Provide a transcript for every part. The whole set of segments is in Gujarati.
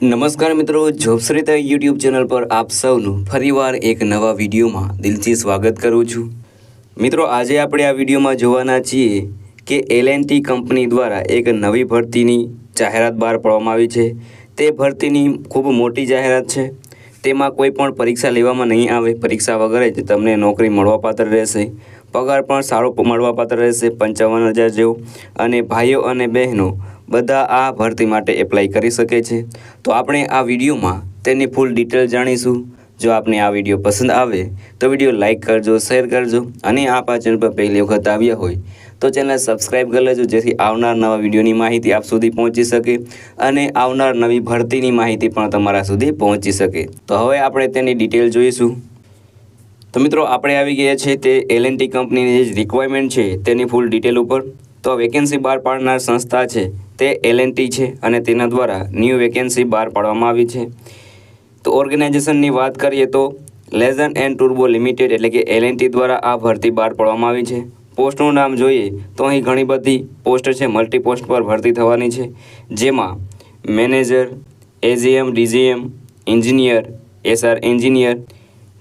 નમસ્કાર મિત્રો, જોબશ્રીતા યુટ્યુબ ચેનલ પર આપ સૌનું ફરીવાર એક નવા વિડીયોમાં દિલથી સ્વાગત કરું છું. મિત્રો, આજે આપણે આ વિડીયોમાં જોવાના છીએ કે એલએનટી કંપની દ્વારા એક નવી ભરતીની જાહેરાત બહાર પાડવામાં આવી છે. તે ભરતીની ખૂબ મોટી જાહેરાત છે. તેમાં કોઈ પણ પરીક્ષા લેવામાં નહીં આવે. પરીક્ષા વગર જ તમને નોકરી મળવાપાત્ર રહેશે. પગાર પણ સારો મળવાપાત્ર રહેશે. પંચાવન હજાર જેવો. અને ભાઈઓ અને બહેનો બધા આ ભરતી માટે એપ્લાય કરી શકે છે. તો આપણે આ વિડીયોમાં તેની ફૂલ ડિટેલ જાણીશું. જો આપને આ વીડિયો પસંદ આવે, તો વીડિયો લાઇક કરજો શેર કરજો અને આપ આ ચેનલ પર પહેલી વખત આવ્યા હોય, તો ચેનલ સબસ્ક્રાઈબ કરી લેજો, જેથી આવનાર નવા વિડીયોની માહિતી આપ સુધી પહોંચી શકે અને આવનાર નવી ભરતીની માહિતી પણ તમારા સુધી પહોંચી શકે. તો હવે આપણે તેની ડિટેલ જોઈશું. તો મિત્રો, આપણે આવી ગયા છે તે એલ કંપનીની જે રિક્વાયરમેન્ટ છે, તેની ફૂલ ડિટેલ ઉપર. તો વેકેન્સી બહાર પાડનાર સંસ્થા છે તે એલએનટી છે અને તેના દ્વારા ન્યૂ વેકેન્સી બહાર પાડવામાં આવી છે. તો ઓર્ગેનાઇઝેશનની વાત કરીએ તો લેઝન એન્ડ ટુર્બો લિમિટેડ એટલે કે એલએનટી દ્વારા આ ભરતી બહાર પાડવામાં આવી છે. પોસ્ટનું નામ જોઈએ તો અહીં ઘણી બધી પોસ્ટ છે મલ્ટી પોસ્ટ પર ભરતી થવાની છે. જેમાં manager AGM DGM engineer SR engineer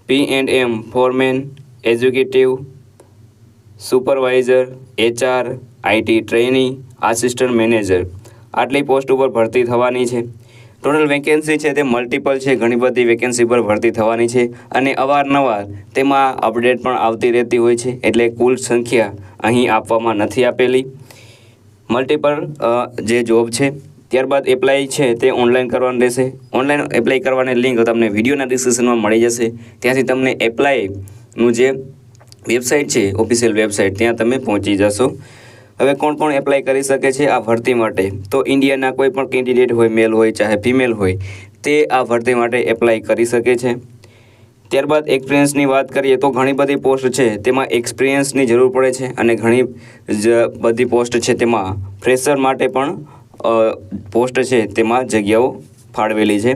P and M foreman executive supervisor HR IT trainee assistant manager. આટલી પોસ્ટ ઉપર ભરતી થવાની છે. ટોટલ વેકેન્સી છે તે મલ્ટિપલ છે. ઘણી બધી વેકેન્સી પર ભરતી થવાની છે અને અવારનવાર તેમાં અપડેટ પણ આવતી રહેતી હોય છે. એટલે કુલ સંખ્યા અહીં આપવામાં નથી આપેલી. મલ્ટિપલ જે જોબ છે, ત્યારબાદ એપ્લાય છે તે ઓનલાઈન કરવાનું રહેશે. ઓનલાઈન એપ્લાય કરવાની લિંક તમને વિડીયોના ડિસ્ક્રિપ્શનમાં મળી જશે. ત્યાંથી તમને એપ્લાયનું જે વેબસાઇટ છે ઓફિશિયલ વેબસાઇટ ત્યાં તમે પહોંચી જશો. હવે કોણ કોણ એપ્લાય કરી શકે છે આ ભરતી માટે? તો ઇન્ડિયાના કોઈ પણ કેન્ડિડેટ હોય મેલ હોય ચાહે ફિમેલ હોય, તે આ ભરતી માટે એપ્લાય કરી શકે છે. ત્યારબાદ એક્સપિરિયન્સની વાત કરીએ તો ઘણી બધી પોસ્ટ છે, તેમાં એક્સપિરિયન્સની જરૂર પડે છે અને ઘણી જ બધી પોસ્ટ છે તેમાં. ફ્રેશર માટે પણ પોસ્ટ છે તેમાં જગ્યાઓ ફાળવેલી છે.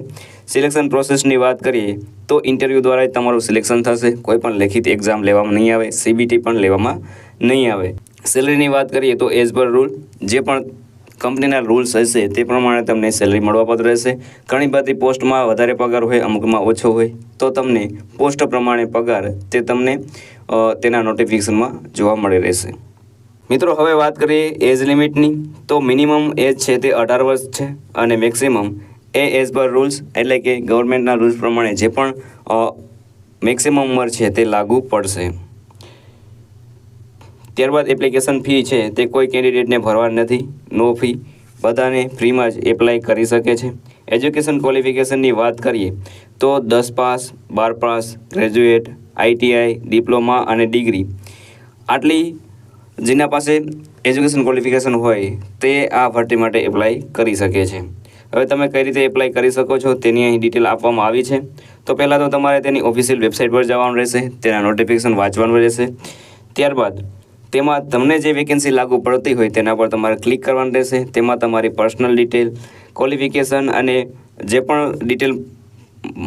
સિલેક્શન પ્રોસેસની વાત કરીએ તો ઇન્ટરવ્યૂ દ્વારા તમારું સિલેક્શન થશે. કોઈ પણ લેખિત એક્ઝામ લેવામાં નહીં આવે સીબીટી પણ લેવામાં નહીં આવે. સેલરીની વાત કરીએ તો એઝ પર રૂલ જે પણ કંપનીના રૂલ્સ હશે, તે પ્રમાણે તમને સેલરી મળવાપાત્ર રહેશે. ઘણી બધી પોસ્ટમાં વધારે પગાર હોય, અમુકમાં ઓછો હોય. તો તમને પોસ્ટ પ્રમાણે પગાર, તે તમને તેના નોટિફિકેશનમાં જોવા મળી રહેશે. મિત્રો, હવે વાત કરીએ એજ લિમિટની તો મિનિમમ એજ છે તે અઢાર વર્ષ છે અને મેક્સિમમ એ એઝ પર રૂલ્સ એટલે કે ગવર્મેન્ટના રૂલ્સ પ્રમાણે જે પણ મેક્સિમમ ઉંમર છે તે લાગુ પડશે. ત્યારબાદ એપ્લિકેશન ફી છે, તે કોઈ કેન્ડિડેટને ભરવાની નથી નો ફી બધાને ફ્રીમાં જ એપ્લાય કરી શકે છે. એજ્યુકેશન ક્વોલિફિકેશનની વાત કરીએ, તો દસ પાસ, બાર પાસ ગ્રેજ્યુએટ આઈટીઆઈ ડિપ્લોમા અને ડિગ્રી આટલી જેના પાસે એજ્યુકેશન ક્વોલિફિકેશન હોય, તે આ ભરતી માટે એપ્લાય કરી શકે છે. હવે તમે કઈ રીતે એપ્લાય કરી શકો છો, તેની અહીં ડિટેલ આપવામાં આવી છે. તો પહેલાં તો તમારે તેની ઓફિશિયલ વેબસાઇટ પર જવાનું રહેશે, તેના નોટિફિકેશન વાંચવાનું રહેશે. ત્યારબાદ તેમાં તમને જે વેકેન્સી લાગુ પડતી હોય તેના પર તમારે ક્લિક કરવાનું રહેશે. તેમાં તમારી પર્સનલ ડિટેલ ક્વોલિફિકેશન અને જે પણ ડિટેલ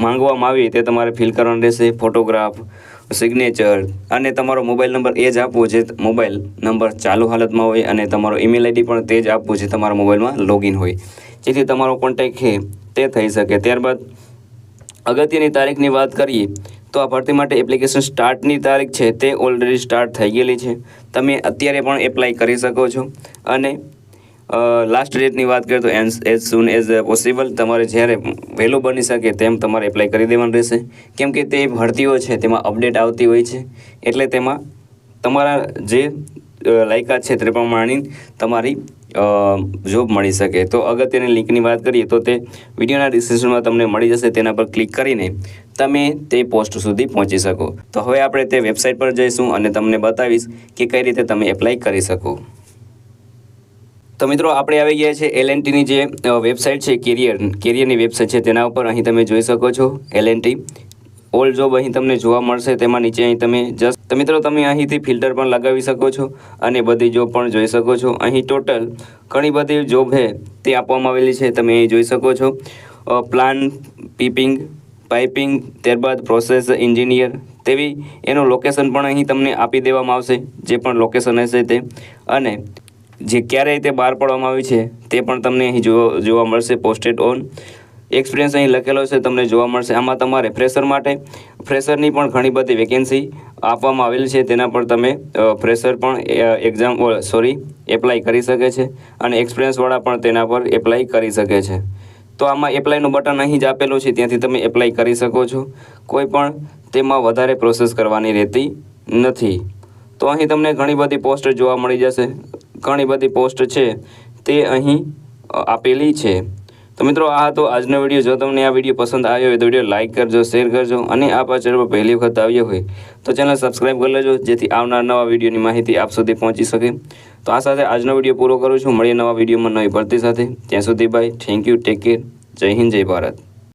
માંગવામાં આવી તે તમારે ફિલ કરવાનું રહેશે. ફોટોગ્રાફ સિગ્નેચર અને તમારો મોબાઈલ નંબર એ જ આપવો છે મોબાઈલ નંબર ચાલુ હાલતમાં હોય અને તમારો ઈમેલ આઈડી પણ તે જ આપવો છે તમારા મોબાઈલમાં લોગિન હોય. જેથી તમારો કોન્ટેક્ટ છે તે થઈ શકે. ત્યારબાદ અગત્યની તારીખની વાત કરીએ તો આ ભરતી માટે એપ્લિકેશન સ્ટાર્ટની તારીખ છે તે ઓલરેડી સ્ટાર્ટ થઈ ગયેલી છે. તમે અત્યારે પણ એપ્લાય કરી શકો છો. અને લાસ્ટ ડેટની વાત કરીએ તો એન્સ એઝ સૂન એઝ પોસિબલ તમારે જ્યારે વહેલું બની શકે તેમ તમારે એપ્લાય કરી દેવાનું રહેશે. કેમ કે તે ભરતીઓ છે, તેમાં અપડેટ આવતી હોય છે. એટલે તેમાં તમારા જે લાયકાત છે તે પ્રમાણે તમારી જોબ મળી શકે. તો અગત્યની લિંકની વાત કરીએ તો તે વિડીયોના ડિસ્ક્રિપ્શનમાં તમને મળી જશે. તેના પર ક્લિક કરીને તમે તે પોસ્ટ સુધી પહોંચી શકો. તો હવે આપણે તે વેબસાઇટ પર જઈશું અને તમને બતાવીશ કે કઈ રીતે તમે એપ્લાય કરી શકો. તો મિત્રો, આપણે આવી ગયા છે એલ એનટીની જે વેબસાઇટ છે કેરિયર કેરિયરની વેબસાઇટ છે, તેના ઉપર અહીં તમે જોઈ શકો છો એલ ઓલ જોબ અહીં તમને જોવા મળશે, તેમાં નીચે અહીં તમે જસ્ટ મિત્રો તમે અહીંથી ફિલ્ટર પણ લગાવી શકો છો અને બધી જોબ પણ જોઈ શકો છો. અહીં ટોટલ ઘણી બધી જોબ છે તે આપવામાં આવેલી છે, તમે અહીં જોઈ શકો છો. પ્લાન પીપિંગ પાઇપિંગ ત્યારબાદ પ્રોસેસ એન્જિનિયર તેવી એનું લોકેશન પણ અહીં તમને આપી દેવામાં આવશે, જે પણ લોકેશન હશે તે. અને જે ક્યારે તે બહાર પાડવામાં આવી છે, તે પણ તમને અહીં જોવા મળશે પોસ્ટેડ ઓન એક્સપિરિયન્સ અહીં લખેલો છે, તમને જોવા મળશે. આમાં તમારે ફ્રેશર માટે ફ્રેશરની પણ ઘણી બધી વેકેન્સી આપવામાં આવેલી છે. તેના પર તમે ફ્રેશર પણ એક્ઝામ સોરી એપ્લાય કરી શકે છે અને એક્સપિરિયન્સવાળા પણ તેના પર એપ્લાય કરી શકે છે. તો આમાં એપ્લાયનું બટન અહીં જ આપેલું છે, ત્યાંથી તમે એપ્લાય કરી શકો છો. કોઈ પણ તેમાં વધારે પ્રોસેસ કરવાની રહેતી નથી. તો અહીં તમને ઘણી બધી પોસ્ટ જોવા મળી જશે. ઘણી બધી પોસ્ટ છે, તે અહીં આપેલી છે. તો મિત્રો, આ હતો આજનો વીડિયો. જો તમને આ વીડિયો પસંદ આવ્યો હોય તો વીડિયો લાઇક કરજો, શેર કરજો અને આ પાછળ પર પહેલી વખત આવ્યો હોય તો ચેનલ સબસ્ક્રાઈબ કરી લેજો, જેથી આવનાર નવા વિડીયોની માહિતી આપ સુધી પહોંચી શકે. તો આ સાથે આજનો વીડિયો પૂરો કરું છું. મળીએ નવા વિડીયોમાં નવી ભરતી સાથે. ત્યાં સુધી bye thank you take care જય હિન્દ, જય ભારત.